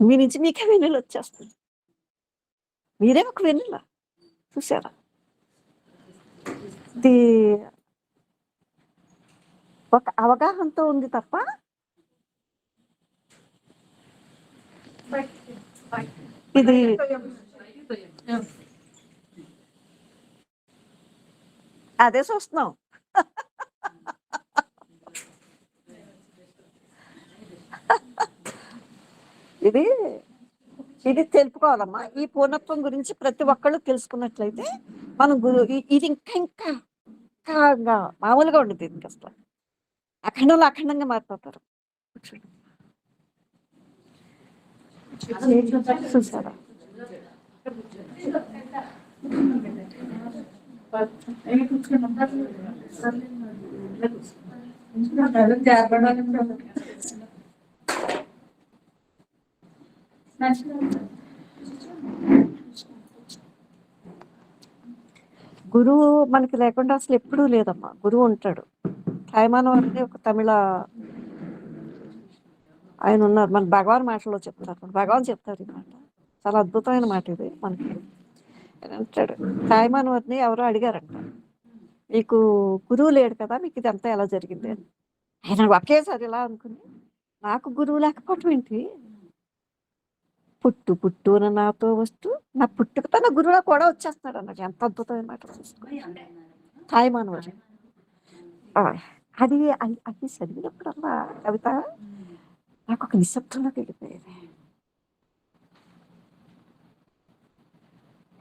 మీ నుంచి మీకే వెన్నెల వచ్చేస్తుంది మీరే ఒక వెన్నెల చూసారా ఇది ఒక అవగాహనతో ఉంది తప్ప ఇది అదే చూస్తున్నాం ఇది ఇది తెలుపుకోవాలమ్మా. ఈ పూర్ణత్వం గురించి ప్రతి ఒక్కళ్ళు తెలుసుకున్నట్లయితే మనం గురు ఇది ఇంకా ఇంకా ఇంకా మామూలుగా ఉండదు ఇంకా అసలు. అఖండంలో అఖండంగా మారిపోతారు. చూసారా? గురువు మనకి లేకుండా అసలు ఎప్పుడూ లేదమ్మా. గురువు ఉంటాడు. తాయమానం అనేది ఒక తమిళ ఆయన ఉన్నారు. మన భగవాన్ మాటలో చెప్తారు భగవాన్ చెప్తారు ఈ మాట. చాలా అద్భుతమైన మాట ఇది మనకి. అంటాడు తాయమానం అని ఎవరో అడిగారంట. మీకు గురువు లేడు కదా మీకు ఇదంతా ఎలా జరిగింది? అని. ఆయన ఒకేసారి ఇలా అనుకుని నాకు గురువు లేకపోవటం ఏంటి? పుట్టు పుట్టున నాతో వస్తూ నా పుట్టుకతో నా గురువులో కూడా వచ్చేస్తున్నాడు అన్నది ఎంత అద్భుతమైన మాట చూసుకో తాయి మానవుడు ఆ, అది అది చదివినప్పుడు చదివినప్పుడల్లా కవిత నాకు ఒక నిశ్శబ్దంలోకి వెళ్ళిపోయేది.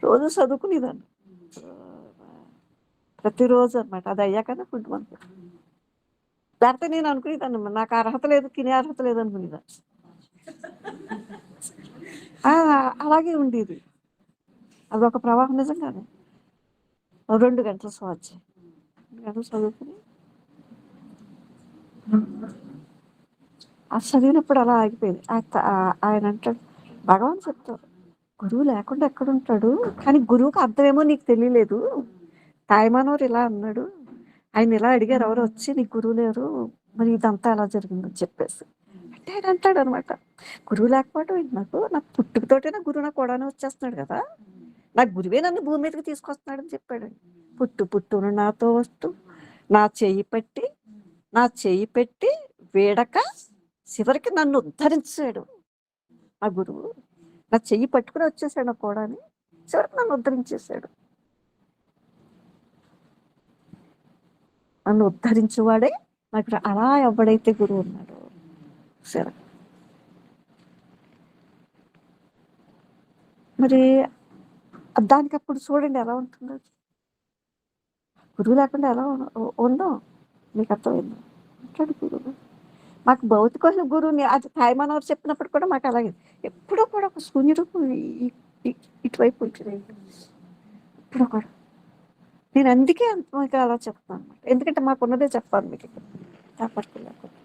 రోజు చదువుకునేదాన్ని. ప్రతిరోజు అన్నమాట. అది అయ్యాకనే ఫుడ్ మనకు లేకపోతే నేను అనుకునేదాన్ని నాకు అర్హత లేదు తినే అర్హత లేదు అనుకునేదాన్ని. అలాగే ఉండేది. అదొక ప్రవాహం నిజంగానే. రెండు గంటల స్వాధ్యాయం రెండు గంటలు చదువుకుని. ఆ చదివినప్పుడు అలా ఆగిపోయింది. త- ఆయన అంటాడు భగవాన్ చెప్తారు గురువు లేకుండా ఎక్కడుంటాడు? కానీ గురువుకి అర్థమేమో నీకు తెలియలేదు. తాయమానవరు ఇలా అన్నాడు. ఆయన ఇలా అడిగారు ఎవరు వచ్చి నీకు గురువు లేరు. మరి ఇదంతా ఎలా జరిగిందని చెప్పేసి. అంటే ఆయన అంటాడు అనమాట గురువు లేకపోవడం ఏంటి నాకు? నా పుట్టుకతోటే నా గురువు నా కూడానే వచ్చేస్తున్నాడు కదా. నా గురువే నన్ను భూమి మీదకి తీసుకొస్తున్నాడని చెప్పాడు. పుట్టు పుట్టును నాతో వస్తూ నా చెయ్యి పెట్టి నా చెయ్యి పెట్టి వేడక చివరికి నన్ను ఉద్ధరించాడు ఆ గురువు. నా చెయ్యి పట్టుకుని వచ్చేసాడు నా కూడాని చివరికి నన్ను ఉద్ధరించేశాడు. నన్ను ఉద్ధరించేవాడే నాకు అలా ఎవడైతే గురువు ఉన్నాడు సరే. మరి దానికి అప్పుడు చూడండి ఎలా ఉంటుందో. గురువు లేకుండా ఎలా ఉందో ఉందాం మీకు అర్థమైంది? అంటాడు గురువు. మాకు భౌతికమైన గురువుని అది తాయమానవారు చెప్పినప్పుడు కూడా మాకు అలాగే. ఎప్పుడూ కూడా ఒక శూన్యరూపం ఇటువైపు ఉంటుంది. ఎప్పుడూ కూడా. నేను అందుకే అంత మీకు అలా చెప్తాను అనమాట ఎందుకంటే మాకు ఉన్నదే చెప్పాలి మీకు. ఇక్కడ కాపాడుకోలేకపోతే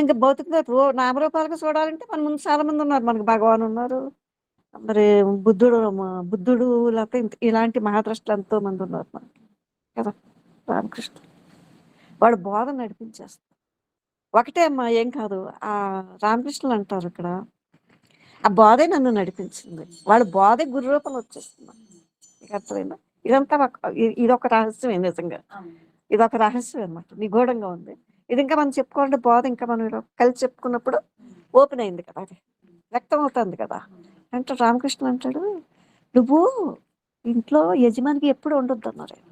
ఇంకా భౌతికంగా రో నామరూపాలుగా చూడాలంటే మన ముందు చాలా మంది ఉన్నారు మనకు భగవాన్ ఉన్నారు. మరి బుద్ధుడు బుద్ధుడు లేకపోతే ఇలాంటి మహాద్రష్టలు ఎంతో మంది ఉన్నారు మనకి. కదా రామకృష్ణ. వాడు బోధ నడిపించేస్తాడు. ఒకటే అమ్మా ఏం కాదు ఆ రామకృష్ణులు అంటారు ఇక్కడ ఆ బోధే నన్ను నడిపించింది. వాడు బోధే గురు రూపంలో వచ్చేస్తుంది మీకు అర్థమైందా? ఇదంతా ఒక- ఇ- ఇదొక రహస్యమే నిజంగా. ఇదొక రహస్యం అనమాట నిగూఢంగా ఉంది. ఇది ఇంకా మనం చెప్పుకోవాలంటే బాధ ఇంకా మనం కలిసి చెప్పుకున్నప్పుడు ఓపెన్ అయింది కదా అది. వ్యక్తం అవుతుంది కదా. అంటే రామకృష్ణ అంటాడు నువ్వు ఇంట్లో యజమానికి ఎప్పుడు ఉండొద్దు అన్నారు ఆయన.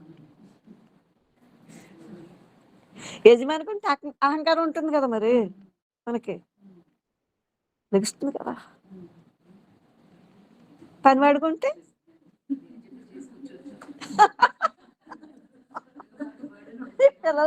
యజమానికి ఉంటే అహం- అహంకారం ఉంటుంది కదా మరి మనకి. లభిస్తుంది కదా. పని వాడుకుంటే ఎలా